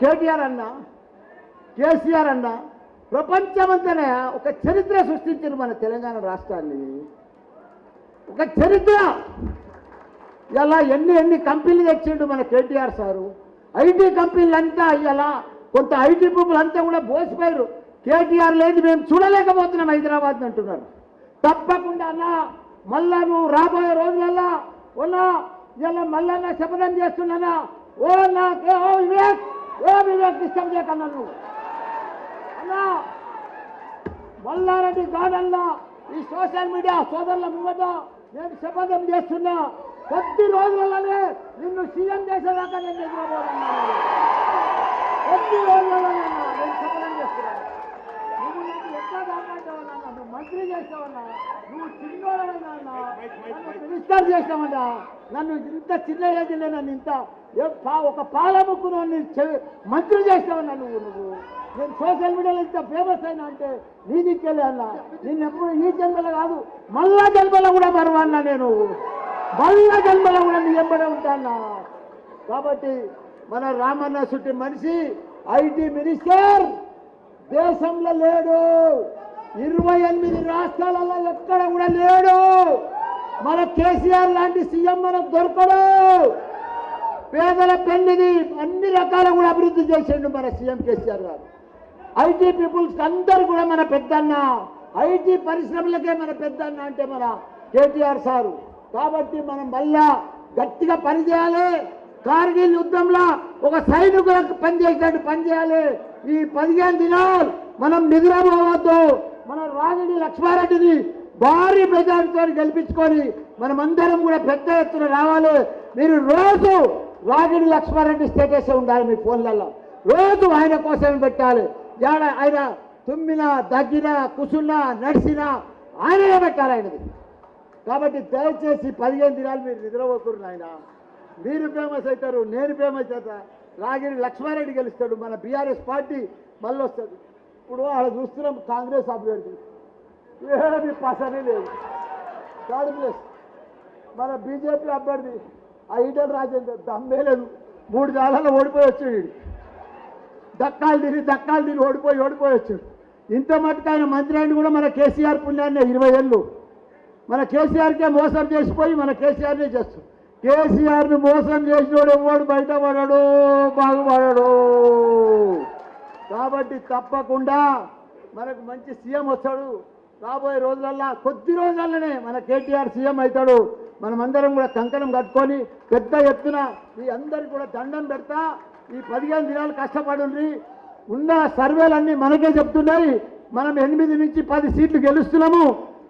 కేటీఆర్ అన్న కేసీఆర్ అన్న ప్రపంచమంతనే ఒక చరిత్ర సృష్టించారు మన తెలంగాణ రాష్ట్రాన్ని. ఒక చరిత్ర. ఇలా ఎన్ని ఎన్ని కంపెనీలు తెచ్చిండు మన కేటీఆర్ సారు. ఐటీ కంపెనీలు అంతా ఇలా కొంత ఐటీ పీపుల్ అంతా కూడా బోసిపోయారు. కేటీఆర్ లేదు మేము చూడలేకపోతున్నాం హైదరాబాద్ అంటున్నారు. తప్పకుండా అన్నా మళ్ళా నువ్వు రాబోయే రోజులల్లా ఉన్నా ఇలా మళ్ళా శపథం చేస్తున్నానా ఓ నా ఓ వివేక్ ఓ వివేక్ డిస్టర్బ్ చేయకన్నా నువ్వు అన్నా మల్లారెడ్డి గార్డెన్లో ఈ సోషల్ మీడియా సోదరుల మీద నేను శపథం చేస్తున్నా. కొద్ది రోజులలోనే నిన్ను సీఎం చేసేదాకా నేను నిద్రపోతున్నాను కొద్ది రోజులలోనే నేను శపథం చేస్తున్నాను నువ్వు నాకు ఎట్లా కాపాడతావన్నా నువ్వు మంత్రి చేసేవన్నా నువ్వు చిన్నోడవన్నా నన్ను. ఇంత చిన్న ఏజ్లో నన్ను ఇంత ఒక పాలముక్కు నన్ను చె- మంత్రి చేస్తావన్నా నువ్వు నువ్వు. నేను సోషల్ మీడియాలో ఇంత ఫేమస్ అయినా అంటే నీ దిక్కెళ్ళే అన్నా. నేను ఎప్పుడు ఈ జన్మలో కాదు మళ్ళా జన్మలో కూడా మరవన్నా నేను. మళ్ళా జన్మలో కూడా నీ ఎంబడే ఉంటానా కాబట్టి మన రామన్న చుట్టి మనిషి ఐటీ మినిస్టర్ దేశంలో లేడు. ఇరవై ఎనిమిది రాష్ట్రాలలో ఎక్కడ కూడా లేడు. మన కేసీఆర్ లాంటి సీఎం మనకు దొరకడు. పేదల పెళ్ళిది అన్ని రకాల కూడా అభివృద్ధి చేసిండు మన సీఎం కేసీఆర్ గారు. ఐటీ పీపుల్స్ అందరు కూడా మన పెద్దన్న. ఐటీ పరిశ్రమలకే మన పెద్దన్న అంటే మన కేటీఆర్ సారు. కాబట్టి మనం మళ్ళా గట్టిగా పనిచేయాలి కార్గిల్ యుద్ధంలో ఒక సైనికులకు పనిచేసినట్టు పనిచేయాలి ఈ పదిహేను దినాలు మనం నిద్రపోవద్దు. మన రాగిడి లక్ష్మారెడ్డిని భారీ మెజార్టీతో గెలిపించుకొని మనమందరం కూడా పెద్ద ఎత్తున రావాలి. మీరు రోజు రాగిడి లక్ష్మారెడ్డి స్టేటస్ ఉండాలి మీ ఫోన్లలో. రోజు ఆయన కోసం పెట్టాలి. ఏడ ఆయన తుమ్మినా దగ్గినా కుసున్నా నడిచినా ఆయననే పెట్టాలి ఆయనది. కాబట్టి దయచేసి పదిహేను దినాలు మీరు నిద్రపోతున్నారు నాయన. మీరు ఫేమస్ అవుతారు నేను ఫేమస్ అవుతా. రాగిరి లక్ష్మారెడ్డి గెలుస్తాడు మన బీఆర్ఎస్ పార్టీ మళ్ళీ వస్తుంది ఇప్పుడు అలా చూస్తున్నాం కాంగ్రెస్ అభ్యర్థి. ఏమి పసనే లేదు. థర్డ్ ప్లేస్ మన బీజేపీ అభ్యర్థి ఆ ఈటల రాజేందర్ దమ్మే లేదు మూడు జాలలో ఓడిపోయి వచ్చాడు దక్కాలు తిని దక్కాలు తిని ఓడిపోయి ఓడిపోయి వచ్చాడు. ఇంత మటుకు ఆయన మంత్రి అయిన కూడా మన కేసీఆర్ పుణ్యాన్ని ఇరవై ఏళ్ళు. మన కేసీఆర్కే మోసం చేసిపోయి మన కేసీఆర్నే చేస్తాం కేసీఆర్ని మోసం చేసినోడు ఎవడు? బయట పడడు బాగుపడడు. కాబట్టి తప్పకుండా మనకు మంచి సీఎం వస్తాడు. రాబోయే రోజులల్లా కొద్ది రోజులనే మన కేటీఆర్ సీఎం అవుతాడు. మనమందరం కూడా కంకణం కట్టుకొని పెద్ద ఎత్తున ఈ అందరికి కూడా దండం పెడతా. ఈ పదిహేను దినాలు కష్టపడుండ్రి. ఉన్న సర్వేలన్నీ మనకే చెప్తున్నాయి. మనం ఎనిమిది నుంచి పది సీట్లు గెలుస్తున్నాము.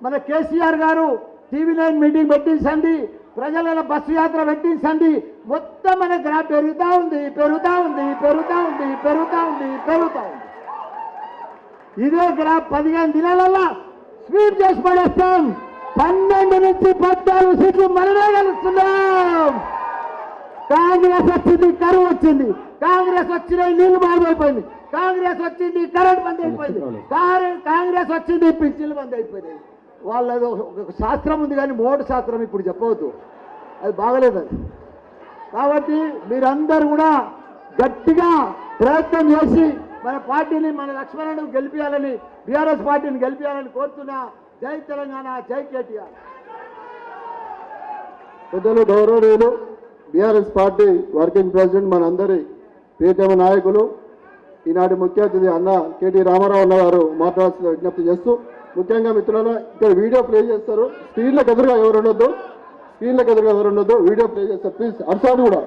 మన కేసీఆర్ గారు టీవీ నైన్ మీటింగ్ పెట్టించండి. ప్రజల బస్సు యాత్ర పెట్టించండి. మొత్తం మన గ్రా పెరుగుతూ ఉంది పెరుగుతూ ఉంది పెరుగుతూ ఉంది పెరుగుతూ ఉంది పెరుగుతూ ఉంది. ఇదే గ్రా పదిహేను దినాలల్లా స్వీప్ చేసి పడేస్తాం. పన్నెండు నుంచి పద్నాలుగు సీట్లు మనమే గెలుస్తున్నాం. కాంగ్రెస్ వచ్చింది కరువు వచ్చింది. కాంగ్రెస్ వచ్చిన నీళ్ళు బాగైపోయింది కాంగ్రెస్ వచ్చింది కరెంట్ బంద్ అయిపోయింది. కాంగ్రెస్ వచ్చింది పింఛన్లు బంద్ అయిపోయినాయి. వాళ్ళ ఒక శాస్త్రం ఉంది కానీ మోటు శాస్త్రం ఇప్పుడు చెప్పవద్దు. అది బాగలేదు అది. కాబట్టి మీరందరూ కూడా గట్టిగా ప్రయత్నం చేసి మన పార్టీని మన లక్ష్మణుడు గెలిపించాలని బీఆర్ఎస్ పార్టీని గెలిపించాలని కోరుతున్నా. జై తెలంగాణ జై కేటీఆర్. పెద్దలు గౌరవనీయులు బీఆర్ఎస్ పార్టీ వర్కింగ్ ప్రెసిడెంట్ మనందరి ప్రియతమ నాయకులు ఈనాటి ముఖ్య అతిథి అన్న కేటీ రామారావు అన్న గారు మాట్లాడాల్సిన విజ్ఞప్తి చేస్తూ ముఖ్యంగా మిత్రులను ఇక్కడ వీడియో ప్లే చేస్తారు. స్క్రీన్లకు ఎదురుగా ఎవరు ఉండొద్దు? స్క్రీన్లకు ఎదురుగా ఎవరు ఉండొద్దు? వీడియో ప్లే చేస్తారు. ప్లీజ్ అర్సాడు కూడా.